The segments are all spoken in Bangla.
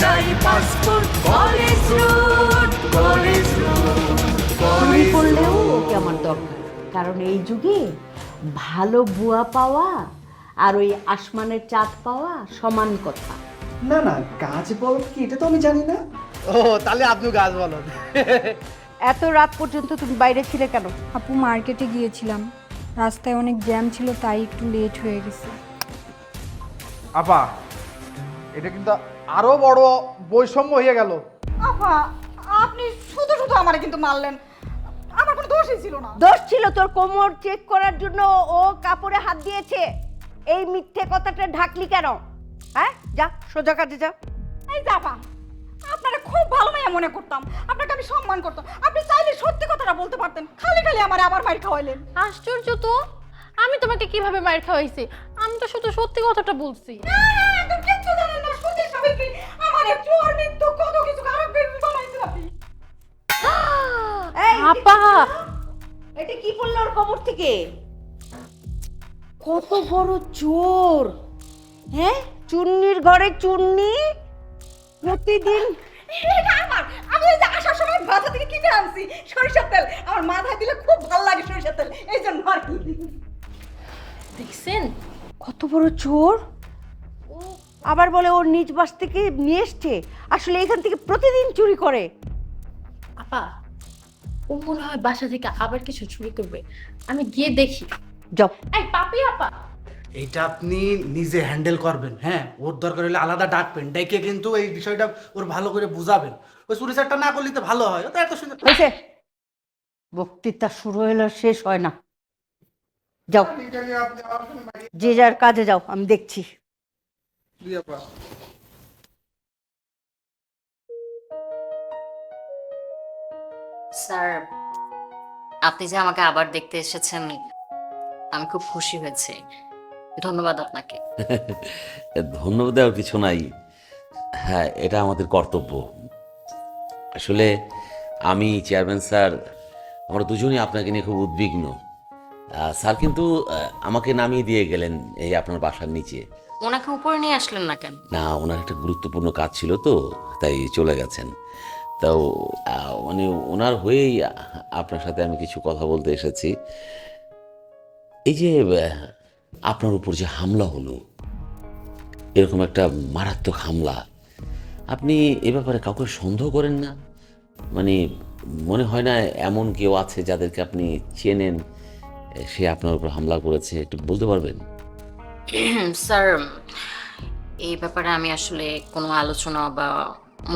একটাই passport college road college road চুরি করলেও ওকে আমার দরকার। কারণ এই যুগে ভালো বুয়া পাওয়া আর ওই আসমানের চাঁদ পাওয়া সমান কথা। না না গাছ বলদ কি এটা তো আমি জানি না। ও তাহলে আপনি গাছ বলেন। এত রাত পর্যন্ত তুমি বাইরে ছিলে কেন? আপু মার্কেটে গিয়েছিলাম। রাস্তায় অনেক জ্যাম ছিল তাই একটু লেট হয়ে গেছে। আপা এটা কিন্তু আরও বড় বৈষম্য হয়ে গেল। আপা আপনি শুধু শুধু আমারে কিন্তু মারলেন। আমার কোনো দোষই ছিল না। দোষ ছিল তোর কোমর চেক করার জন্য ও কাপড়ে হাত দিয়েছে। এই মিথ্যে কথাটা ঢাকলি কেন? হ্যাঁ যা সোজা কাজে যা। এই যে আপা আপনারা খুব ভালো মেয়ে মনে করতাম। আপনাকে আমি সম্মান করতাম। আপনি চাইলে সত্যি কথাটা বলতে পারতেন। খালি খালি আমার আবার মাইর খাওয়াইলেন। আশ্চর্য তো আমি তোমাকে কীভাবে মার খাওয়াইছি? আমি তো শুধু সত্যি কথাটা বলছি। আপা! এটা কি পড়ল ওর কবর থেকে? কত বড় চোর! হ্যাঁ? চুন্নির ঘরে চুন্নি? প্রতিদিন এটা আমার আমি যে আসার সময় বাসা থেকে কিনে আনছি সরিষার তেল। আমার মাথায় দিলে খুব ভালো লাগে সরিষার তেল এই জন্য আর কি। দেখছেন? কত বড় চোর! আবার বলে ওর নিজ বাস থেকে নিয়ে এসছে আসলে এখান থেকে প্রতিদিন চুরি করে। আপা ও মনে হয় বাসা থেকে আবার কিছু চুরি করবে। আমি গিয়ে দেখি। জব এই পাপি আপা। এইটা আপনি নিজে হ্যান্ডেল করবেন হ্যাঁ? ওর দরকার হলে আলাদা ডাকবেন ডেকে কিন্তু এই বিষয়টা ওর ভালো করে বুঝাবেন। ওই সুরিসারটা না করলে তো ভালো হয় ও তো এত সুন্দর হয়েছে বক্তৃতা শুরু হলো শেষ হয় না। যাও। যে যার কাজে যাও আমি দেখছি। স্যার আপনি যে আমাকে আবার দেখতে এসেছেন আমি খুব খুশি হয়েছি। ধন্যবাদ আপনাকে। ধন্যবাদ দেওয়ার কিছু নাই। হ্যাঁ এটা আমাদের কর্তব্য। আসলে আমি চেয়ারম্যান স্যার আমরা দুজনই আপনাকে নিয়ে খুব উদ্বিগ্ন। স্যার কিন্তু আমাকে নামিয়ে দিয়ে গেলেন এই আপনার বাসার নিচে। ওনাকে উপরে নিয়ে আসলেন না কেন? না ওনার একটা গুরুত্বপূর্ণ কাজ ছিল তো তাই চলে গেছেন। তাও মানে ওনার হয়েই আপনার সাথে আমি কিছু কথা বলতে এসেছি। এই যে আপনার উপর যে হামলা হলো, এরকম একটা মারাত্মক হামলা, আপনি এ ব্যাপারে কাউকে সন্দেহ করেন না? মানে মনে হয় না এমন কেউ আছে যাদেরকে আপনি চেনেন, সে আপনার উপর হামলা করেছে, একটু বলতে পারবেন? স্যার, এই ব্যাপারে আমি আসলে কোনো আলোচনা বা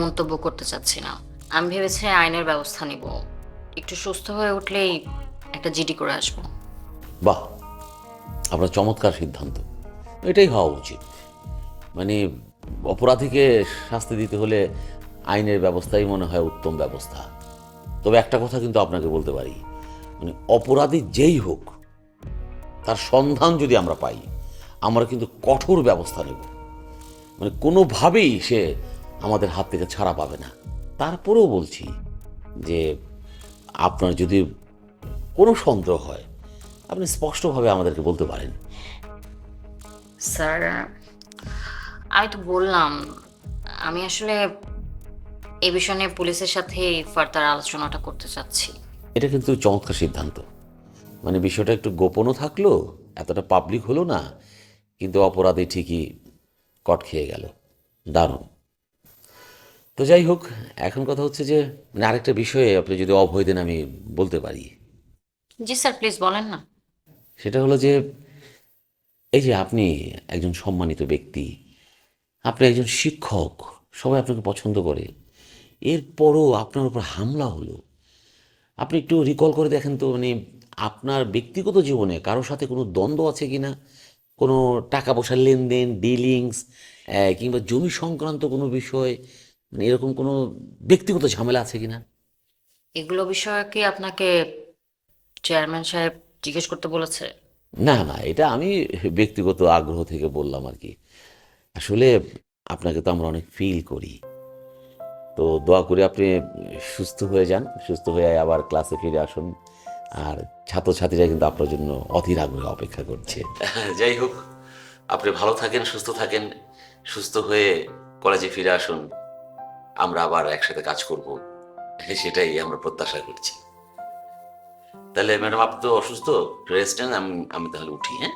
মন্তব্য করতে চাচ্ছি না। আমি ভেবেছি আইনের ব্যবস্থা নিব। একটু সুস্থ হয়ে উঠলেই একটা জিডি করে আসব। বাহ, আপনার চমৎকার সিদ্ধান্ত। এটাই হওয়া উচিত। মানে অপরাধীকে শাস্তি দিতে হলে আইনের ব্যবস্থাই মনে হয় উত্তম ব্যবস্থা। তবে একটা কথা কিন্তু আপনাকে বলতে পারি মানে অপরাধী যেই হোক, তার সন্ধান যদি আমরা পাই, আমরা কিন্তু কঠোর ব্যবস্থা নেব। মানে কোনোভাবেই সে আমাদের হাত থেকে ছাড়া পাবে না। তারপরেও বলছি যে আপনার যদি কোনো সন্দেহ হয় আপনি স্পষ্টভাবে আমাদেরকে বলতে পারেন। স্যার আমি তো বললাম আমি আসলে এ বিষয় নিয়ে পুলিশের সাথে ফার্দার আলোচনাটা করতে চাচ্ছি। এটা কিন্তু চমৎকার সিদ্ধান্ত। মানে বিষয়টা একটু গোপনও থাকল এতটা পাবলিক হলো না কিন্তু অপরাধী ঠিকই কট খেয়ে গেল। দারুণ। তো যাই হোক এখন কথা হচ্ছে যে মানে আরেকটা বিষয়ে আপনি যদি অভয় দেন আমি বলতে পারি। জি স্যার প্লিজ বলেন না। সেটা হলো যে এই যে আপনি একজন সম্মানিত ব্যক্তি আপনি একজন শিক্ষক সবাই আপনাকে পছন্দ করে এরপরও আপনার উপর হামলা হলো। আপনি একটু রিকল করে দেখেন তো মানে আপনার ব্যক্তিগত জীবনে কারোর সাথে কোনো দ্বন্দ্ব আছে কি না কোনো টাকা পয়সার লেনদেন ডিলিংস কিংবা জমি সংক্রান্ত কোনো বিষয় মানে এরকম কোনো ব্যক্তিগত ঝামেলা আছে কিনা? এগুলো বিষয়ে কি আপনাকে চেয়ারম্যান সাহেব জিজ্ঞেস করতে বলেছে? না না এটা আমি ব্যক্তিগত আগ্রহ থেকে বললাম আর কি। আসলে আপনাকে তো আমরা অনেক ফিল করি। তো দোয়া করে আপনি সুস্থ হয়ে যান সুস্থ হয়ে আবার ক্লাসে ফিরে আসুন। আর ছাত্রছাত্রীরা কিন্তু আপনার জন্য অধীর আগ্রহে অপেক্ষা করছে। যাই হোক আপনি ভালো থাকেন সুস্থ থাকেন সুস্থ হয়ে কলেজে ফিরে আসুন। আমরা আবার একসাথে কাজ করব। সেটাই আমরা প্রত্যাশা করছি। তাহলে ম্যাডাম আপনি তো অসুস্থ রেস্ট নেন আমি আমি তাহলে উঠি হ্যাঁ?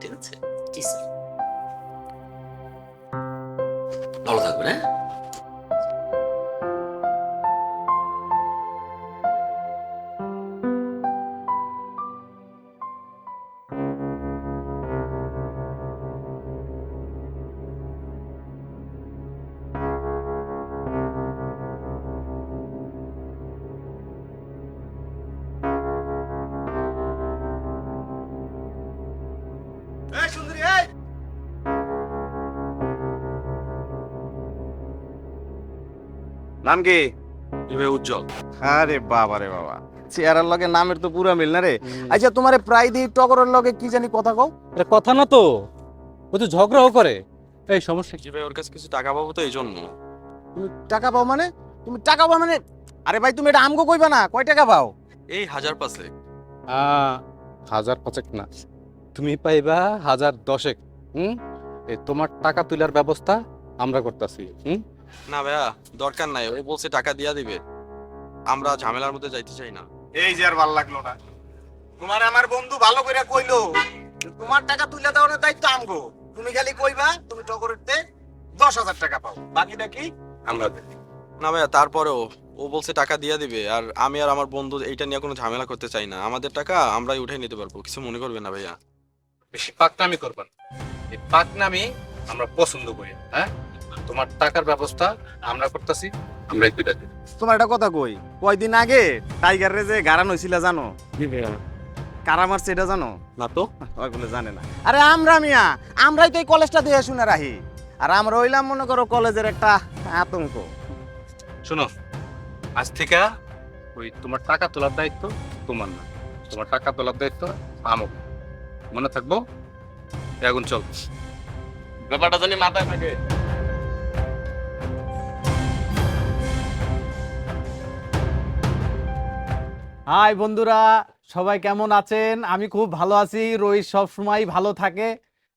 ঠিক আছে? জি স্যার। ভালো থাকবেন হ্যাঁ? নাম কি? উজ্জ্বল। আরে বাবা রে বাবা। চেয়ারের লগে নামের তো পুরা মিল না রে। আচ্ছা তোমার প্রায় দিই টগরের লগে কি জানি কথা কও? এটা কথা না তো। ও তো ঝগড়াও করে। এই সমস্যা কি? ভাই ওর কাছে কিছু টাকা পাবো তো এই জন্য তুমি টাকা পাও মানে? তুমি টাকা পাও মানে? আরে ভাই তুমি এটা আমগো কইবা না? কয় টাকা পাও? এই হাজার পাঁচে হাজার পাঁচেক না। তুমি পাইবা হাজার দশেক। হুম? এই তোমার টাকা তোলার ব্যবস্থা আমরা করতেছি। হুম? না ভাইয়া দরকার নাই ও বলছে টাকা দিয়া দিবে। আমরা ঝামেলার মধ্যে যাইতে চাই না। এই যে আর ভালো লাগল না। তোমার আমার বন্ধু ভালো করে কইলো তোমার টাকা তুলে দেওয়ার দায়িত্ব আমগো। তুমি খালি কইবা তুমি টগরেরতে দশ হাজার টাকা পাও। বাকিটা কি আমরা দেব। না ভাইয়া তারপরেও ও বলছে টাকা দিয়ে দিবে আর আমি আর আমার বন্ধু এইটা নিয়ে কোনো ঝামেলা করতে চাই না। আমাদের টাকা আমরাই উঠে নিতে পারব কিছু মনে করবে না ভাইয়া। বেশি পাকনামি করবা না। এই পাকনামি আমরা পছন্দ করি হ্যাঁ? তোমার টাকার ব্যবস্থা আমরা করতেছি আমরা একটু তোমার একটা কথা কই কয়দিন আগে টাইগার রে যে গারান হয়েছিল জানো? কারা মারছে এটা জানো? না তো। ওইগুলো জানে না। আরে আমরা মিয়া আমরাই তো এই কলেজটা দিয়ে শুনে রাখি। আর আমরা হইলাম মনে করো কলেজের একটা আতঙ্ক। শোনো আজ থেকে ওই তোমার টাকা তোলার দায়িত্ব তোমার না। তোমার টাকা তোলার দায়িত্ব আমক মনে থাকব? এখন চল। ব্যাপারটা জানি মাথায় থাকে। হাই বন্ধুরা সবাই কেমন আছেন? আমি খুব ভালো আছি রোহিত সব সময় ভালো থাকে।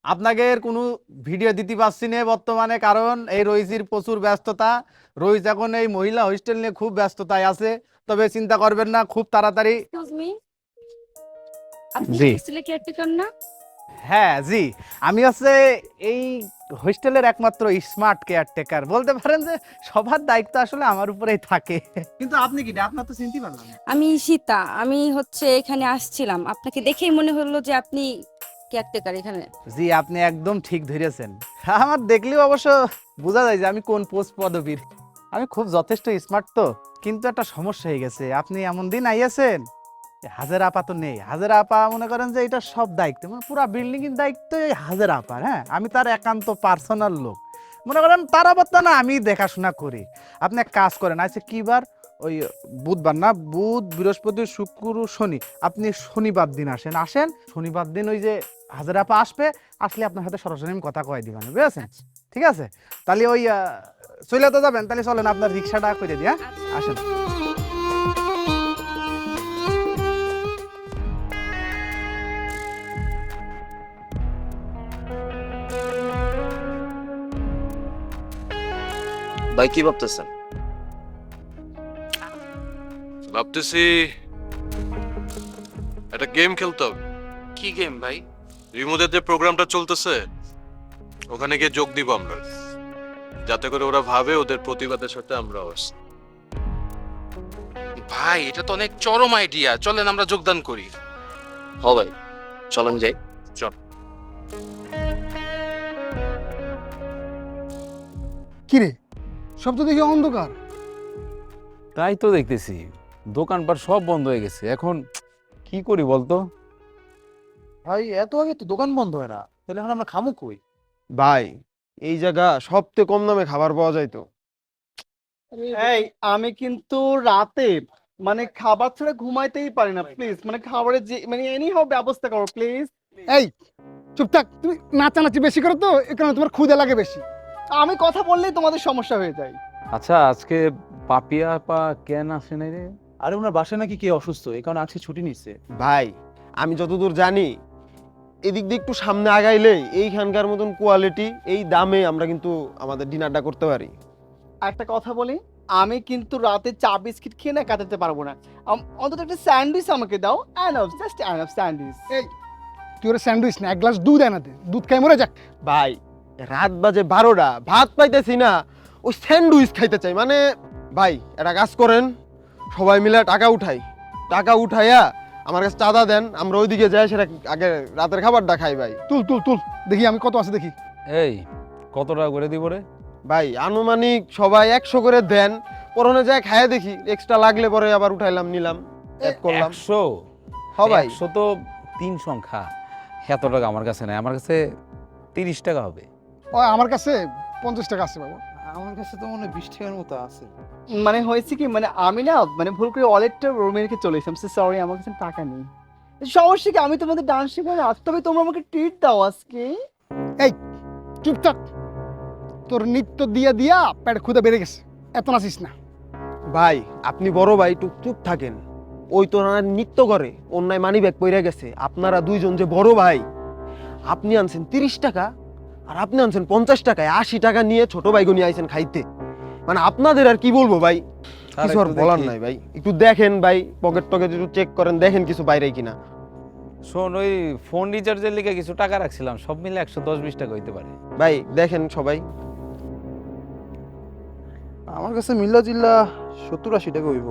আপনাদের কোনো ভিডিও দিতে পারছি না বর্তমানে কারণ এই রোহিতের প্রচুর ব্যস্ততা। রোহিত এখন এই মহিলা হোস্টেল নিয়ে খুব ব্যস্ততায় আছে তবে চিন্তা করবেন না খুব তাড়াতাড়ি জি। হ্যাঁ জি। আমি হচ্ছে এই হোস্টেলের একমাত্র স্মার্ট কেয়ারটেকার। বলতে পারেন যে সবার দায়িত্ব আসলে আমার উপরেই থাকে। কিন্তু আপনি কি? আপনার তো চিনতে পারলাম আমি সীতা আমি হচ্ছে এখানে আসছিলাম। আপনাকে দেখেই মনে হলো যে আপনি কেয়ারটেকার এখানে। জি আপনি একদম ঠিক ধরেছেন। আমার দেখলেও অবশ্য বোঝা যায় যে আমি কোন পোস্ট পদবীর। আমি খুব যথেষ্ট স্মার্ট তো কিন্তু একটা সমস্যা হয়ে গেছে। আপনি এমন দিন আইয়াছেন হাজার আপা তো নেই। হাজার আপা মনে করেন যে এটা সব দায়িত্ব। মানে পুরো বিল্ডিং এর দায়িত্ব এই হাজার আপার হ্যাঁ? আমি তার একান্ত পার্সোনাল লোক। মনে করেন তার অবস্থা না আমি দেখাশোনা করি। আপনি এক কাজ করেন আচ্ছা কি বার? ওই বুধবার না? বুধ বৃহস্পতি শুক্র শনি। আপনি শনিবার দিন আসেন। আসেন শনিবার দিন ওই যে হাজার আপা আসবে আসলে আপনার সাথে সরাসরি আমি কথা কয়ে দিবেন বুঝেছেন? ঠিক আছে? তাহলে ওই চলে তো যাবেন তাহলে চলেন আপনার রিক্সাটা করে দিই হ্যাঁ? আসেন। ভাই কি ভাবতেছেন? ভাবতেছি একটা গেম খেলতে হবে। কি গেম ভাই? রিমোদের যে প্রোগ্রামটা চলতেছে ওখানে গিয়ে যোগ দিব আমরা। যাতে করে ওরা ভাবে ওদের প্রতিবাদের সাথে আমরা আছি। ভাই এটা তো অনেক চরম আইডিয়া চলেন আমরা যোগদান করি। হ ভাই। চলেন যাই। চল। কিরে? সব তো দেখি অন্ধকার। তাই তো দেখতেছি দোকানপাট সব বন্ধ হয়ে গেছে এখন কি করি বলতো? ভাই এত আগে তো দোকান বন্ধ হয় না তাহলে এখন আমরা খামু কই? ভাই এই জায়গা সবচেয়ে কম দামে খাবার পাওয়া যায় তো। এই আমি কিন্তু রাতে মানে খাবার ছাড়া ঘুমাইতেই পারি না প্লিজ মানে খাবারের যে মানে এনি হোক ব্যবস্থা করো প্লিজ এই চুপ থাক তুমি নাচানাচি বেশি করো তো কারণে তোমার ক্ষুদা লাগে বেশি। আমি কথা বললেই তোমাদের সমস্যা হয়ে যায়। আচ্ছা আজকে পাপিয়া পা কেন আসে নাই রে আরে ওনার বাসায় নাকি কে অসুস্থ? এই কারণে আজকে ছুটি নিচ্ছে ভাই আমি যতদূর জানি এদিক দিয়ে একটু সামনে আগাইলে এইখানকার মতন কোয়ালিটি এই দামে আমরা কিন্তু আমাদের ডিনারটা করতে পারি। একটা কথা বলি আমি কিন্তু রাতে চা বিস্কিট খেয়ে না কাটাতে পারব না। আম- অন্তত একটা স্যান্ডউইচ আমাকে দাও অ্যানফ জাস্ট অ্যানফ স্যান্ডউইচ এই তুই ওরা স্যান্ডউইচ না এক গ্লাস দুধ এনে দে দুধ খাই মরে যাক। ভাই রাত বাজে বারোটা ভাত পাইতেছি না ওই স্যান্ডউইচ খাইতে চাই। মানে ভাই একটা কাজ করেন সবাই মিলে টাকা উঠাই। টাকা উঠাইয়া আমার কাছে চাঁদা দেন আমরা ওইদিকে যাই সেটা আগে রাতের খাবারটা খাই ভাই। তুল তুল তুল দেখি আমি কত আছে দেখি। এই কত টাকা করে দিব রে? ভাই আনুমানিক সবাই একশো করে দেন পরনে যায় খাইয়া দেখি এক্সট্রা লাগলে পরে আবার উঠাইলাম নিলাম অ্যাড করলাম। একশো? হ ভাই। একশো তো তিন সংখ্যা এত টাকা আমার কাছে নাই আমার কাছে তিরিশ টাকা হবে। ও আমার কাছে পঞ্চাশ টাকা আছে বাবা। আমার কাছে তো মনে হয় বিশ টাকার মতো আছে। মানে হয়েছে কি মানে আমি না মানে ভুল করে ওয়ালেটটা রুমে রেখে চলে এসেছি। সরি আমার কাছে টাকা নেই। সমস্যা কি আমি তোমাদের ডান্স শেখাবো আজ তবে তোমরা আমাকে ট্রিট দাও আজকে। চুপ থাক তোর নৃত্য দিয়া দিয়া পেট ক্ষুদা বেড়ে গেছে। এত নাচিস না। ভাই আপনি বড় ভাই টুক চুপ থাকেন। ওই তো না নৃত্য করে অন্যায় মানি ব্যাগ পইরা গেছে। আপনারা দুইজন যে বড় ভাই আপনি আনছেন তিরিশ টাকা আর আপনি আনছেন পঞ্চাশ টাকায় আশি টাকা নিয়ে ছোট ভাই নিয়ে আইছেন খাইতে। মানে আপনাদের আর কি বলব ভাই? কিছু আর বলার নাই ভাই। একটু দেখেন ভাই পকেট টকেট একটু চেক করেন দেখেন কিছু বাইরে কিনা। শোন ওই ফোন রিচার্জের লিগে কিছু টাকা রাখছিলাম সব মিলে একশো দশ বিশ টাকা হইতে পারে। ভাই দেখেন সবাই। আমার কাছে মিল্লা জিল্লা সত্তর আশি টাকা হইব।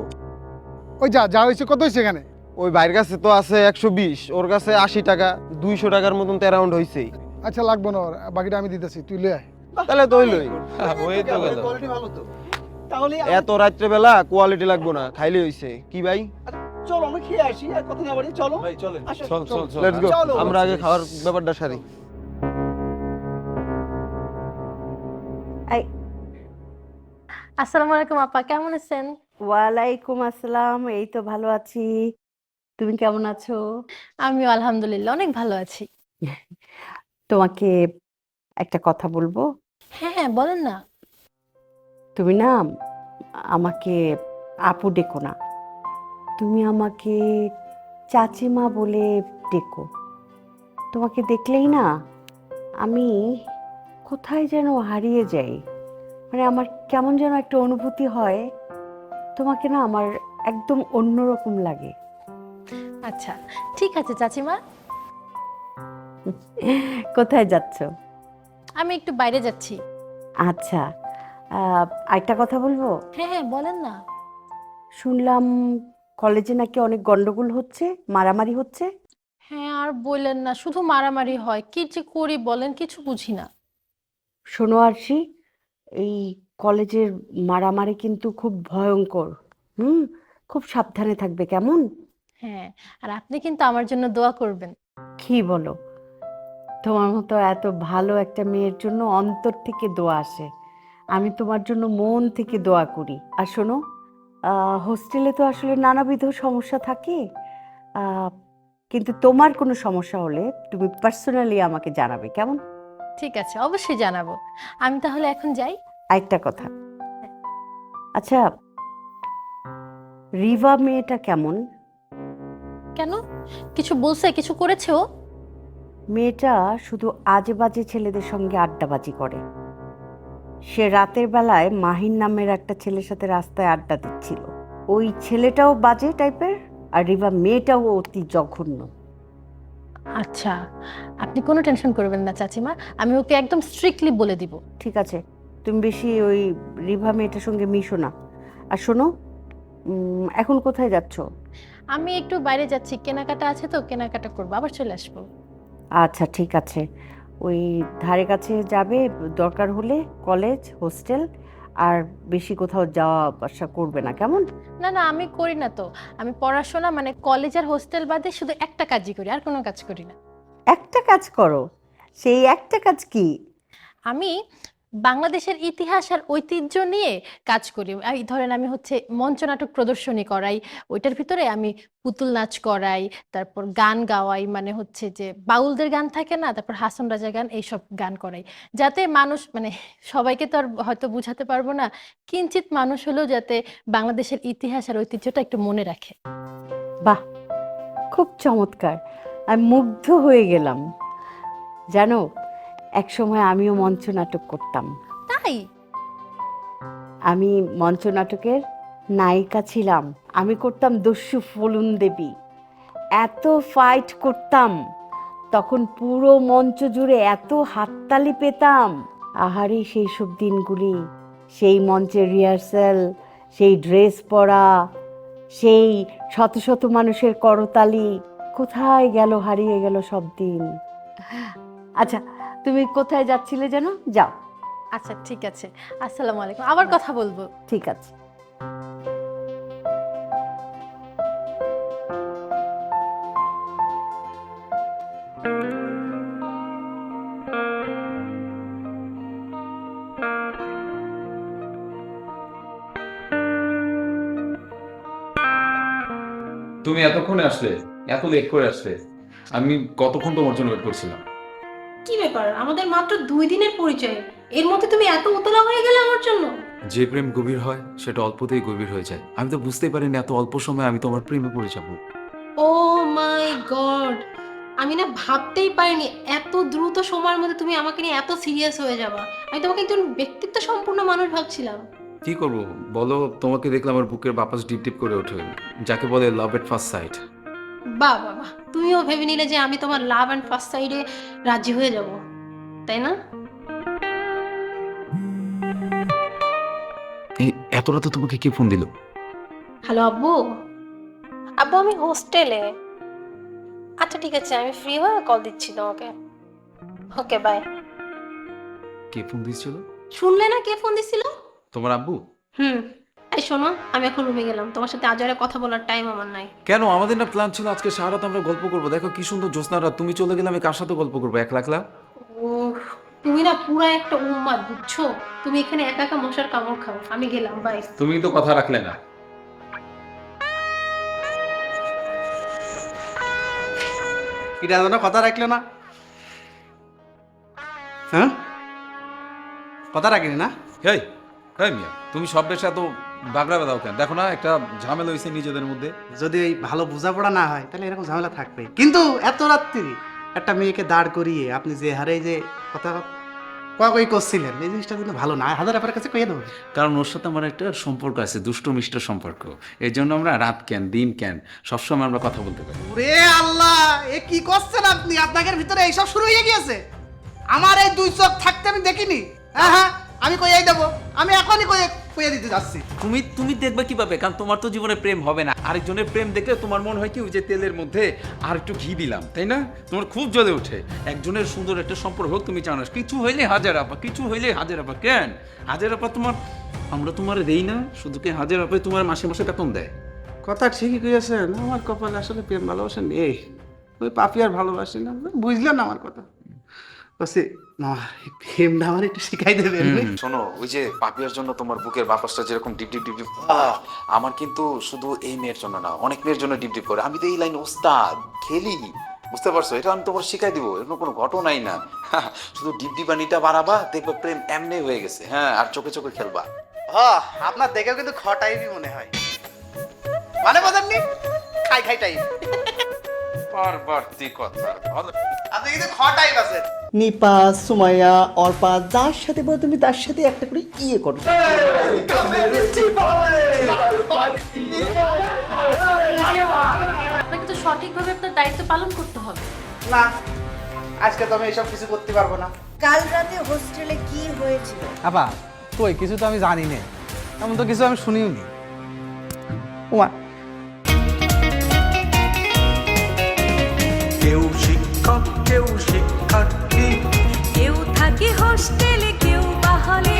ওই যা যা হয়েছে কত হয়েছে এখানে? ওই ভাইয়ের কাছে তো আছে একশো বিশ ওর কাছে আশি টাকা দুইশো টাকার মতন অ্যারাউন্ড হয়েছেই আচ্ছা লাগবো না বাকিটা আমি দিতেছি তুই আয়। তাহলে তো হইলই ওই তো গেল কোয়ালিটি ভালো তো। তাহলে এত রাত্রে বেলা কোয়ালিটি লাগবো না খাইলে হইছে। কি ভাই? চলো আমরা খেয়ে আসি আর কথা না বাড়ি চলো চলেন। চল চল চল। লেটস গো আমরা আগে খাওয়ার ব্যাপারটা সারি। আসসালামু আলাইকুম আপা কেমন আছেন? ওয়ালাইকুম আসসালাম এই তো ভালো আছি। তুমি কেমন আছো? আমিও আলহামদুলিল্লাহ অনেক ভালো আছি। তোমাকে একটা কথা বলব? হ্যাঁ হ্যাঁ বলেন না। তুমি না আমাকে আপু ডেকো না। তুমি আমাকে চাচিমা বলে ডেকো। তোমাকে দেখলেই না আমি কোথায় যেন হারিয়ে যাই। মানে আমার কেমন যেন একটা অনুভূতি হয়। তোমাকে না আমার একদম অন্যরকম লাগে। আচ্ছা ঠিক আছে চাচিমা। কোথায় যাচ্ছ? আমি একটু বাইরে যাচ্ছি। আচ্ছা আহ, আরেকটা কথা বলব? হ্যাঁ হ্যাঁ বলেন না। শুনলাম কলেজে নাকি অনেক গন্ডগোল হচ্ছে মারামারি হচ্ছে। হ্যাঁ আর বললেন না শুধু মারামারি হয়। কি যে করি বলেন কিছু বুঝি না। শোনো আরশি এই কলেজের মারামারি কিন্তু খুব ভয়ঙ্কর হুম? খুব সাবধানে থাকবে কেমন? হ্যাঁ আর আপনি কিন্তু আমার জন্য দোয়া করবেন। কি বলো? তোমার মতো এত ভালো একটা মেয়ের জন্য অন্তর থেকে দোয়া আসে। আমি তোমার জন্য মন থেকে দোয়া করি। আর শোনো হোস্টেলে তো আসলে নানাবিধ সমস্যা থাকে। কিন্তু তোমার কোনো সমস্যা হলে তুমি পার্সোনালি আমাকে জানাবে কেমন? ঠিক আছে অবশ্যই জানাব। আমি তাহলে এখন যাই। আরেকটা কথা। আচ্ছা রিভা মেয়েটা কেমন? কেন? কিছু বলছে কিছু করেছে ও? মেয়েটা শুধু আজে বাজে ছেলেদের সঙ্গে আড্ডাবাজি করে। সে রাতের বেলায় মাহিন নামের একটা ছেলের সাথে রাস্তায় আড্ডা দিচ্ছিল। ওই ছেলেটাও বাজে টাইপের আর রিভা মেয়েটাও অতি জঘন্য। আচ্ছা আপনি কোনো টেনশন করবেন না চাচিমা আমি ওকে একদম স্ট্রিক্টলি বলে দিব। ঠিক আছে তুমি বেশি ওই রিভা মেয়েটার সঙ্গে মিশো না। আর শোনো এখন কোথায় যাচ্ছ? আমি একটু বাইরে যাচ্ছি কেনাকাটা আছে তো কেনাকাটা করব আবার চলে আসব। আচ্ছা ঠিক আছে। ওই ধারে কাছে যাবে দরকার হলে কলেজ হোস্টেল আর বেশি কোথাও যাওয়া আসা করবে না কেমন? না না আমি করি না তো। আমি পড়াশোনা মানে কলেজ আর হোস্টেল বাদে শুধু একটা কাজই করি আর কোনো কাজ করি না। একটা কাজ করো? সেই একটা কাজ কি? আমি বাংলাদেশের ইতিহাস আর ঐতিহ্য নিয়ে কাজ করি। এই ধরেন আমি হচ্ছে মঞ্চনাটক প্রদর্শনী করাই, ওইটার ভিতরে আমি পুতুল নাচ করাই, তারপর গান গাওয়াই মানে হচ্ছে যে বাউলদের গান থাকে না, তারপর হাসন রাজা গান, এইসব গান করাই। যাতে মানুষ মানে সবাইকে তো আর হয়তো বুঝাতে পারব না কিঞ্চিত মানুষ হলেও যাতে বাংলাদেশের ইতিহাস আর ঐতিহ্যটা একটু মনে রাখে। বাহ! খুব চমৎকার। আমি মুগ্ধ হয়ে গেলাম। জানো এক সময় আমিও মঞ্চ নাটক করতাম। তাই? আমি মঞ্চ নাটকের নায়িকা ছিলাম। আমি করতাম দস্যু ফলুন দেবী। এত ফাইট করতাম। তখন পুরো মঞ্চ জুড়ে এত হাততালি পেতাম। আহারে সেই সব দিনগুলি সেই মঞ্চের রিহার্সাল সেই ড্রেস পরা সেই শত শত মানুষের করতালি কোথায় গেল হারিয়ে গেল সব দিন। আচ্ছা তুমি কোথায় যাচ্ছিলে যেন যাও। আচ্ছা ঠিক আছে। আসসালামু আলাইকুম। আবার কথা বলব। ঠিক আছে। তুমি এতক্ষণে আসলে এত লেট করে আসলে আমি কতক্ষণ তোমার জন্য ওয়েট করছিলাম? কি ব্যাপার? আমাদের মাত্র দুই দিনের পরিচয়। এর মধ্যে তুমি এত উতলা হয়ে গেলে আমার জন্য। যে প্রেম গভীর হয় সেটা অল্পতেই গভীর হয়ে যায়। আমি তো বুঝতেই পারিনি এত অল্প সময় আমি তোমার প্রেমে পড়ে যাব। Oh my god! আমি না ভাবতেই পারিনি এত দ্রুত সময়ের মধ্যে তুমি আমাকে নিয়ে এত সিরিয়াস হয়ে যাবা। আমি তোমাকে একজন ব্যক্তিত্ব সম্পূর্ণ মানুষ ভাবছিলাম। কি করব? বলো তোমাকে দেখলে আমার বুকের বাপাস ডিপ ডিপ করে ওঠে। যাকে বলে লাভ এট ফার্স্ট সাইট বাহ বাহ তুমিও ভেবে নিলে যে আমি তোমার লাভ অ্যান্ড ফার্স্ট সাইডে রাজি হয়ে যাব তাই না? এত রাতে তোমাকে কে ফোন দিল? হ্যালো আব্বু। আব্বু আমি হোস্টেলে আচ্ছা ঠিক আছে আমি ফ্রি হয়ে কল দিচ্ছি তোমাকে। ওকে বাই কে ফোন দিয়েছিল? শুনলে না কে ফোন দিছিল? তোমার আব্বু? হুম। এই শোনো আমি এখন রুমে গেলাম। তোমার সাথে আজ আর কথা বলার টাইম আমার নাই। কেন? আমাদের না প্ল্যান ছিল আজকে সারা রাত আমরা গল্প করব। দেখো কি সুন্দর জ্যোৎস্না রাত তুমি চলে গেলে আমি কার সাথে গল্প করব? এক লাখলা উফ, তুমি না পুরা একটা উম্মাদ বুঝছ? তুমি এখানে একা একা মশার কামড় খাও। আমি গেলাম বাই তুমি তো কথা রাখলে না। এটা যেন কথা রাখলে না? হ্যাঁ? কথা রাখিনি না? হেই হেই মিয়া তুমি সব বেশ এত বাগড়া বেদাও কেন? দেখো না একটা ঝামেলা হয়েছে নিজেদের মধ্যে। যদি এই ভালো বোঝাপড়া না হয় তাহলে এরকম ঝামেলা থাকবে। কিন্তু এত রাত্রি একটা মেয়েকে দাঁড় করিয়ে আপনি যে হারে যে কথা কই করছিলেন এই জিনিসটা কিন্তু ভালো না। হাজার আপনার কাছে কইয়ে দেবো। কারণ ওর সাথে আমার একটা সম্পর্ক আছে দুষ্ট মিষ্ট সম্পর্ক। এই জন্য আমরা রাত কেন দিন কেন সবসময় আমরা কথা বলতে পারি। ওরে আল্লাহ এ কি করছেন আপনি? আপনাদের ভিতরে এইসব শুরু হয়ে গিয়েছে। আমার এই দুই চোখ থাকতে আমি দেখিনি। হ্যাঁ হ্যাঁ আমি কইয়াই দেবো। আমি এখনই কইয়ে কইয়ে দিতে যাচ্ছি। তুমি তুমি দেখবে কীভাবে? কারণ তোমার তো জীবনে প্রেম হবে না। আরেকজনের প্রেম দেখলে তোমার মনে হয় কি ওই যে তেলের মধ্যে আর একটু ঘি দিলাম তাই না? তোমার খুব জ্বলে ওঠে। একজনের সুন্দর একটা সম্পর্ক হোক তুমি চাও না। কিছু হইলে হাজার আপা কিছু হইলে হাজার আপা। কেন? হাজার আপা তোমার আমরা তোমার দেই না। শুধু কি হাজার আপা তোমার মাসে মাসে বেতন দেয়? কথা ঠিকই কইয়াছেন। আমার কপালে আসলে প্রেম ভালোবাসা নেই। ওই পাপি আর ভালোবাসি না। বুঝলেন আমার কথা? বলছি না এই আমার একটু শিখাই দেবেন। শোনো ওই যে পাপিয়ার জন্য তোমার বুকের বাপাসটা যেরকম ডিপ ডিপ ডিপ ডিপ আমার কিন্তু শুধু এই মেয়ের জন্য না অনেক মেয়ের জন্য ডিপ ডিপ করে। আমি তো এই লাইন ওস্তাদ খেলি। বুঝতে পারছ? এটা আমি তোমার শিখাই দিব এরকম কোনো ঘটনাই না। শুধু ডিপ ডিপানিটা বাড়াবা দেখবে প্রেম এমনি হয়ে গেছে। হ্যাঁ আর চোখে চোখে খেলবা। হ্যাঁ আপনার দেখেও কিন্তু খ টাইপই মনে হয়। মানে বোঝেননি? খাই খাই টাইপ পরবর্তী কথা। ভালো আপনি কিন্তু খ টাইপ আছেন। নিপা সুমাইয়া অর্পা যার সাথে বলো তুমি তার সাথে একটা করে ইয়ে করো। আপনাকে তো সঠিকভাবে আপনার দায়িত্ব পালন করতে হবে। না আজকে তো আমি এসব কিছু করতে পারব না। কাল রাতে হোস্টেলে কি হয়েছিল? আপা কই কিছু তো আমি জানি না। এমন তো কিছু আমি শুনিও নি। ওমা শিক্ষক কেউ শিক্ষার্থী। কেউ থাকে হোস্টেলে কেউ বা যে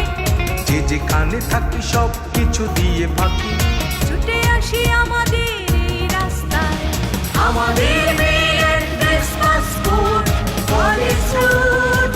যে যেখানে থাকি সব কিছু দিয়ে ফাঁকি ছুটে আসি আমাদের রাস্তায়। আমাদের মেয়ের ক্রিসমাস কোড কলেজ রোড